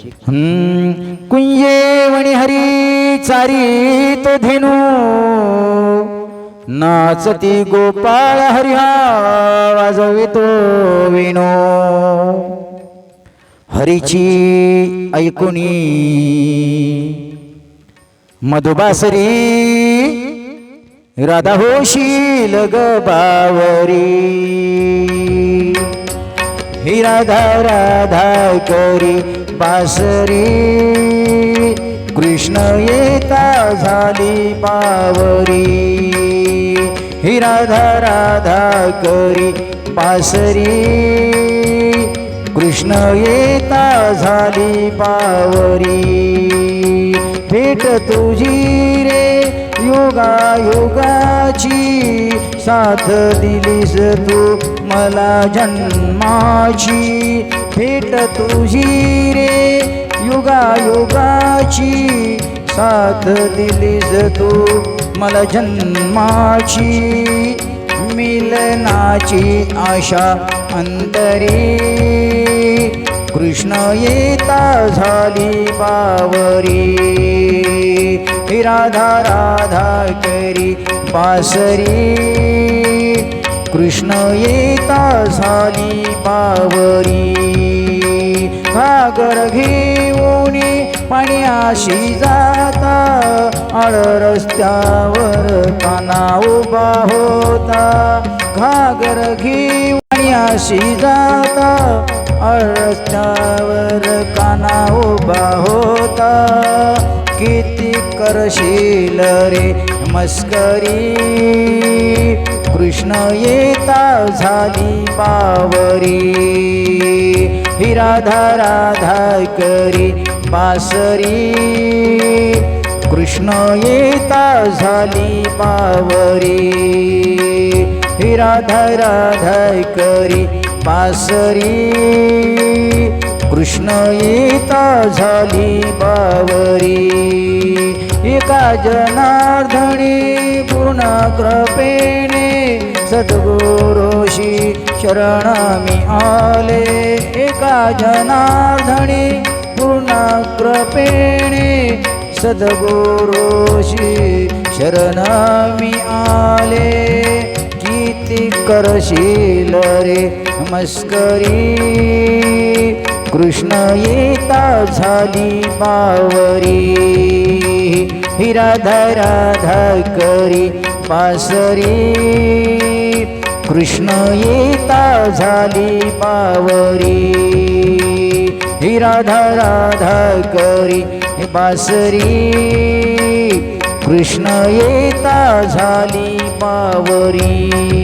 कुंजे वणी हरी चारी तो धेनू. नाचती गोपाळ हरिहा वाजवितो विनो हरीची ऐकुनी. मधुबासरी राधा होशील ग बावरी. ही राधा राधा करी बासरी. कृष्ण येता झाली पावरी. ही राधा राधा करी पासरी कृष्ण येता झाली पावरी. भेट तुझी रे योगा योगाची साथ दिलीस तू. मला जन्माची भेट तुझी रे. युगायुगाची साथ दिलीस तू. मला जन्माची मिलनाची आशा अंतरी. कृष्ण येता झाली बावरी. ही राधा राधा करी बासरी. कृष्ण येता झाली पावरी. घागर घेऊन पाण्याशी जाता आळ रस्त्यावर काना उभा होता. घागर घेऊन पाण्याशी जाता आळ रस्त्यावर काना उभा होता. किती करशील रे मस्करी? कृष्ण येता झाली पावरी. ही राधा राधा करी बासरी. कृष्ण येता झाली पावरी. ही राधा राधा करी बासरी. कृष्ण येता झाली पावरी. एका जनार्दनी? पूर्ण कृपेने सद्गुरोशी शरणामी आले. एका जनार्दनी? पूर्ण कृपेने सद्गुरोशी शरणमी आले. किती करशील रे मस्करी कृष्ण येता झाली पावरी हिराधा राधा करी पासरी कृष्ण येता झाली पावरी हिराधा राधा करी बासरी कृष्ण येता झाली पावरी